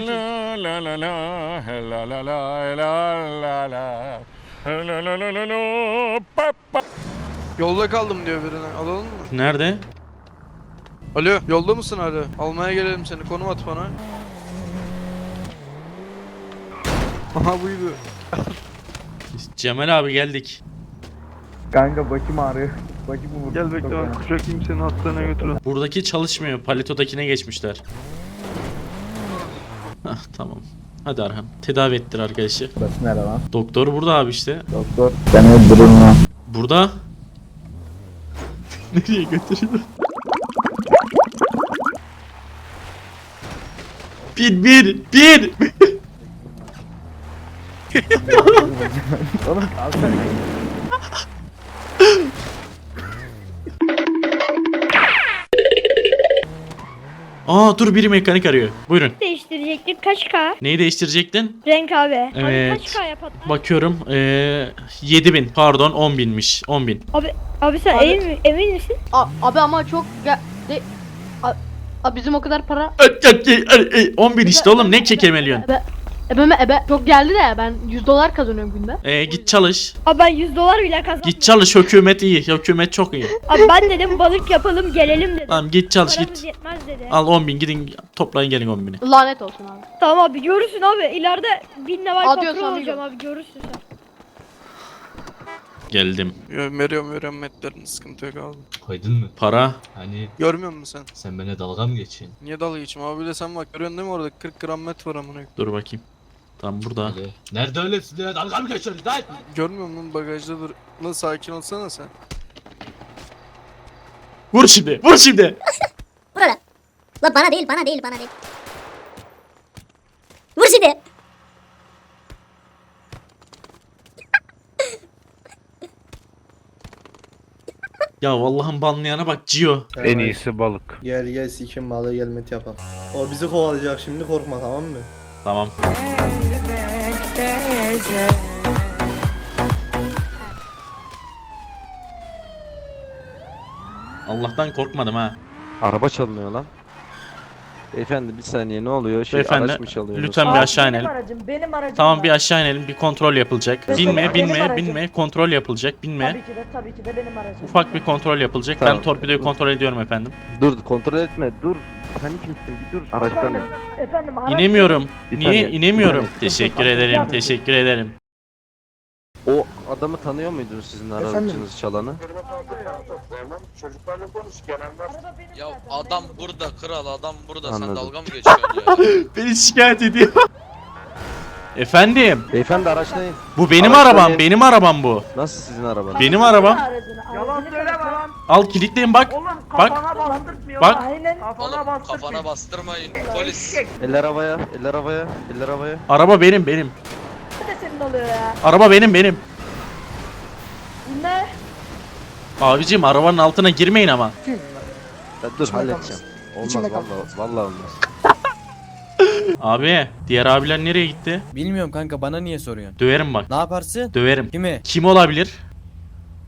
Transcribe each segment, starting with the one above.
kötü. La la la la la la la la la la La la la la la pa pa Yolda kaldım diyor birine. Alalım mı? Nerede? Alo yolda mısın hala? Almaya gelelim seni konum at bana. Aha buydu. Cemal abi geldik. Kanka başım ağrıyor. Başım vurdu. Gel bekle ben kucaklayayım seni hastaneye götürün. Buradaki çalışmıyor. Paletodakine geçmişler. Hah tamam. Hadi Arhan. Tedavi ettir arkadaşı. Burası nere lan? Doktor burada abi işte. Doktor. Seni öldürürüm lan. Burada. Nereye götürüyor? Bir bir bir. Oğlum. Aa dur biri mekanik arıyor. Buyurun. Değiştirecektik. Kaç K? Neyi değiştirecektin? Renk abi. Evet. Abi kaç K yapalım? Bakıyorum. Ee, 7000 pardon 10.000'miş. 10.000. Abi, abi sen Abi- emin, mi- emin misin? A- abi ama çok de- A- Abi bizim o kadar para 10.000 işte oğlum ne kekemeliyorsun? ebe ebeme ebe çok geldi de ben 100 dolar kazanıyorum günde. Ee, git çalış. Abi ben 100 dolar bile kazandım. Git çalış hükümet iyi. Hükümet çok iyi. Abi ben dedim balık yapalım gelelim dedim. Tamam git çalış Paramız git. yetmez dedi. Al 10.000 gidin toplayın gelin 10.000'i. Lanet olsun abi. Tamam abi görürsün abi. İleride bin level Adios patron olacağım abi görürsün sen. Geldim. Yo, veriyorum veriyorum metlerini sıkıntı yok abi. Koydun mu? Para. Hani Görmüyor musun sen? sen bana dalga mı geçiyorsun? Niye dalga geçeyim abi bir de sen bak görüyorsun değil mi orada 40 gram met var amına. Dur bakayım. Tam burada. Öyle. Nerede öyle silah dalga mı geçiyorsun lan? Görmüyor musun bagajda dur. Lan sakin olsana sen. Vur şimdi. Vur şimdi. Vur lan. Lan bana değil bana değil bana değil. Vur şimdi. Ya vallahi banlayana bak Cio. En iyisi balık Gel gel sikim balığı gelmet yapalım. O bizi kovalayacak şimdi korkma tamam mı? Tamam. Allah'tan korkmadım ha. Araba çalınıyor lan. Beyefendi bir saniye ne oluyor? Şey Beyefendi, araç mı çalıyorsunuz? Lütfen bir aşağı inelim. aracım, benim aracım. Tamam bir aşağı inelim. Bir kontrol yapılacak. Benim- Binme, benim binme, aracım. binme. Kontrol yapılacak. Binme. Tabii ki de, tabii ki de benim aracım. Ufak bir kontrol yapılacak. Ben Tamam. torpidoyu kontrol ediyorum efendim. Dur kontrol etme dur. Sen kimsin bir dur. Araçtan Efendim, efendim araç- İnemiyorum. Bir Niye saniye, inemiyorum? bir saniye. Teşekkür ederim. Teşekkür ederim. O adamı tanıyor muydunuz sizin aracınızı çalanı? Araba benim Ya zaten, adam burada kral adam burada Anladım. sen dalga mı geçiyorsun ya? Beni şikayet ediyor. Efendim, Beyefendi araçlayın. bu benim Araçta arabam, benim arabam bu. Nasıl sizin arabanız? Benim arabam. Yalan söyleme lan. Al kilitleyin bak. Oğlum Bak. bastırtmıyor. Bak. Aynen. Kafana Oğlum bastırtmıyor. kafana bastırmayın polis. Eller havaya, eller havaya, eller havaya. Araba benim, benim. Ne de senin oluyor ya? Araba benim, benim. Ne? Abicim arabanın altına girmeyin ama. Ya dur halledeceğim. Olmaz vallahi, vallahi olmaz. Abi, diğer abiler nereye gitti? Bilmiyorum kanka bana niye soruyorsun? Döverim bak. Ne yaparsın? Döverim. Kimi? Kim olabilir?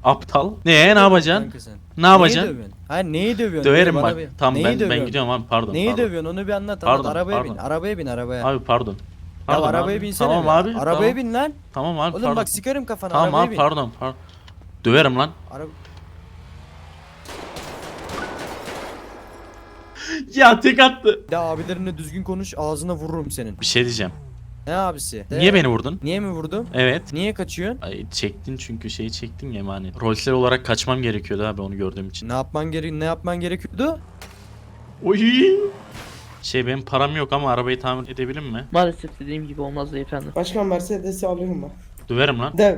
Aptal. Ne, ne yapacaksın? Kanka sen. Ne yapacaksın? Neyi dövüyorsun? Hayır neyi dövüyorsun? Döverim Bana bak. bir- Tamam Neyi ben ben dövüyorsun? gidiyorum abi pardon. Neyi pardon. dövüyorsun onu bir anlat. Pardon. Arabaya bin. pardon. Arabaya bin arabaya. Abi pardon. ya Pardon arabaya abi. binsene Tamam bir. abi. Arabaya tamam. bin lan. Tamam abi Oğlum pardon. bak sikerim kafana. Tamam arabaya abi bin. pardon pardon. Döverim lan. Araba... ya tek attı. Ya abilerine düzgün konuş ağzına vururum senin. Bir şey diyeceğim. Ne abisi? De- Niye beni vurdun? Niye mi vurdum? Evet. Niye kaçıyorsun? Ay, çektin çünkü şeyi çektin ya emanet. Rolsel olarak kaçmam gerekiyordu abi onu gördüğüm için. Ne yapman gere ne yapman gerekiyordu? Oy. Şey benim param yok ama arabayı tamir edebilir mi? Maalesef dediğim gibi olmaz beyefendi. Başkan Mercedes'i alıyorum ben. Döverim lan. Dev.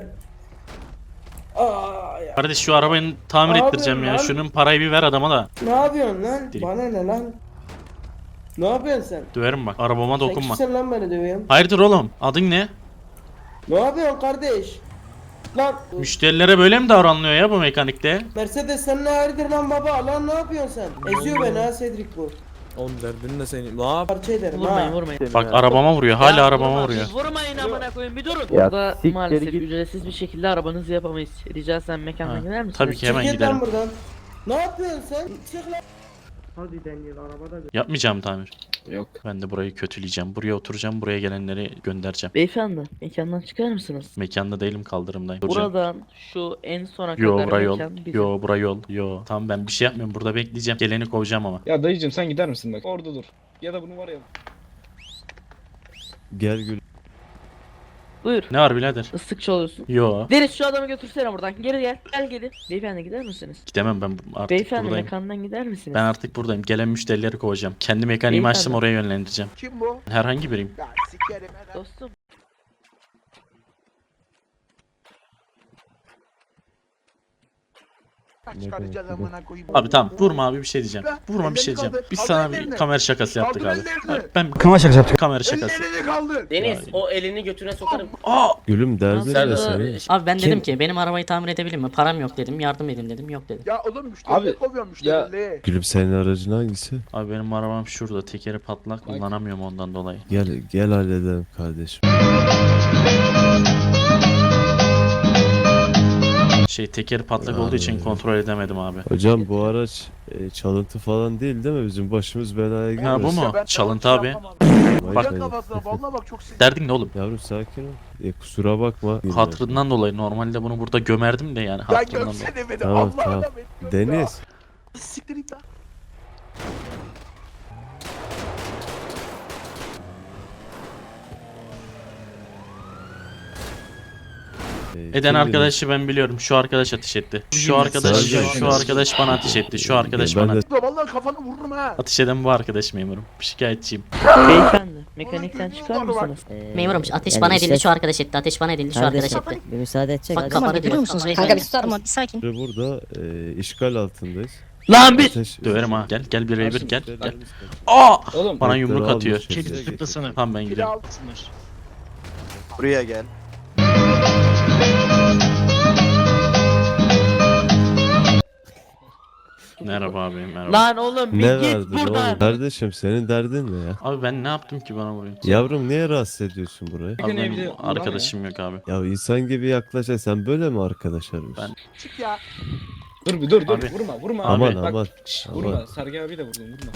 Aa, ya. Kardeş şu arabayı tamir Abi ettireceğim ya. lan. Şunun parayı bir ver adama da. Ne yapıyorsun lan? Deli. Bana ne lan? Ne yapıyorsun sen? Döverim bak. Arabama Sen dokunma. kimsin lan beni dövüyorsun? Hayırdır oğlum? Adın ne? Ne yapıyorsun kardeş? Lan Müşterilere böyle mi davranılıyor ya bu mekanikte? Mercedes sen ne hayırdır lan baba? Lan ne yapıyorsun sen? Eziyor beni ha Cedric bu. Oğlum derdin ne senin? Ne yap? Parça ederim Vurmayın ha. vurmayın. Bak arabama vuruyor. Hala arabama vuruyor. Vurmayın amına koyun bir durun. Ya, Burada siktir maalesef git. ücretsiz bir şekilde arabanızı yapamayız. Rica etsem mekanına Ha, gider misiniz? tabii ki hemen Çık git lan gidelim. buradan. Ne yapıyorsun sen? Çık lan. Hadi Daniel arabada Yapmayacağım tamir. Yok. Ben de burayı kötüleyeceğim. Buraya oturacağım. Buraya gelenleri göndereceğim. Beyefendi mekandan çıkar mısınız? Mekanda değilim kaldırımdayım. Duracağım. Buradan şu en sona Yo kadar bura yol. mekan bizim. Yo bura yol. Yo. Tamam ben bir şey yapmıyorum. Burada bekleyeceğim. Geleni kovacağım ama. Ya dayıcım sen gider misin bak? Orada dur. Ya da bunu var ya. Gel gül. Buyur. Ne var birader? Islıkçı oluyorsun. Yo. Deniz şu adamı götürsene buradan. Geri gel. Gel geri. Beyefendi gider misiniz? Gidemem ben artık Beyefendi buradayım. mekandan gider misiniz? Ben artık buradayım. Gelen müşterileri kovacağım. Kendi mekaniğimi Beyefendi. açtım oraya yönlendireceğim. Kim bu? Herhangi biriyim. Ya sikerim Dostum. Çıkaracağız amına koyayım. Abi tamam vurma abi bir şey diyeceğim. Vurma bir şey diyeceğim. Biz sana bir kamera şakası yaptık abi. Ben Kamera şakası yaptık. kamera şakası. Ellerini kaldır. Deniz, o elini götüne sokarım. Aa! Gülüm derdin ne senin? Abi ben dedim ki benim arabayı tamir edebilir mi? Param yok dedim. Yardım edin dedim. Yok dedim. Ya oğlum müşteri Abi, kovuyor müşterileri. Gülüm senin aracın hangisi? Abi benim arabam şurada. Tekeri patlak. Kullanamıyorum ondan dolayı. Gel gel halledelim kardeşim. Şey tekeri patlak olduğu için kontrol edemedim abi. Hocam bu araç e, çalıntı falan değil değil mi? Bizim başımız belaya girmesin. Ha bu mu? Ben Çalıntı abi. yapamam. Vay Bak be. kafasına vallahi bak çok sinirli. Derdin ne oğlum? Yavrum sakin ol. E, kusura bakma. Hatırından dolayı normalde bunu burada gömerdim de yani Ya hatırından dolayı. göksene beni Tamam, Allah'ına tamam. beni gör ya. Deniz. Siktir git lan. Eden kim arkadaşı ben biliyorum. Şu arkadaş ateş etti. Şu arkadaş şu arkadaş bana ateş etti. Şu arkadaş Ben bana. de- Vallahi kafanı vururum ha. Ateş eden bu arkadaş memurum. Şikayetçiyim. Beyefendi mekanikten çıkar mısınız? Memurum ateş bana edildi şu arkadaş etti. Ateş bana edildi şu arkadaş etti. Bir müsaade edecek. Bak kafanı görüyor musunuz Kanka bir susar mı? Bir sakin. Ve Burada e, işgal altındayız. Lan bir Ateş- Döverim ha. Gel gel birebir gel gel. Müşterilerimiz- Aa! Oğlum. Bana yumruk atıyor. şeyleri. Tamam ben gidiyorum. Buraya gel. Merhaba abi merhaba. Lan oğlum bir Ne git verdin buradan. oğlum? Kardeşim senin derdin ne ya? Abi ben ne yaptım ki bana vuruyorsun? Yavrum niye rahatsız ediyorsun burayı? Abi benim evde arkadaşım yok abi. Ya insan gibi yaklaş. ya, Sen böyle mi arkadaş arıyorsun? Ben- Çık ya. Dur bir dur dur. Abi. Vurma vurma. Aman Bak, aman. şş, aman. vurma. Sergi abi de vurdum vurma.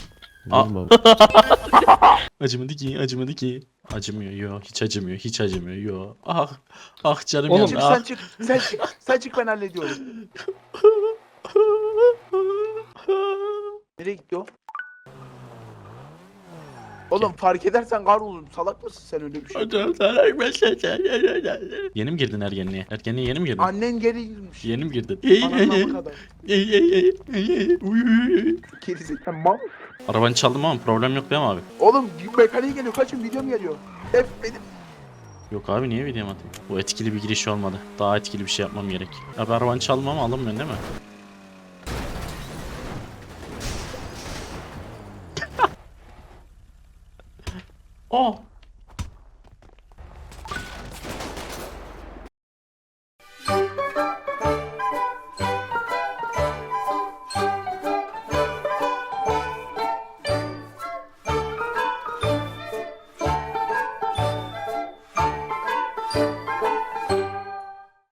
Aa. Vurma. Acımadı ki acımadı ki. Acımıyor yo hiç acımıyor hiç acımıyor yo. Ah ah canım Oğlum, yandı Çık ah. sen çık. Sen çık. Sen çık ben hallediyorum. Nereye gitti o? Oğlum fark edersen kar olurum. Salak mısın sen öyle bir şey? Yeni mi girdin ergenliğe? Ergenliğe yeni mi girdin? Annen geri girmiş. Yeni mi girdin? Ananla bu kadar. Gerizekalı. Mal. Arabanı çaldım ama problem yok değil mi abi? Oğlum mekaniğe geliyor. Kaçın videom geliyor. Hep benim. Yok abi niye video atayım? Bu etkili bir giriş olmadı. Daha etkili bir şey yapmam gerek. Abi arabanı çaldım ama alınmıyorsun değil mi?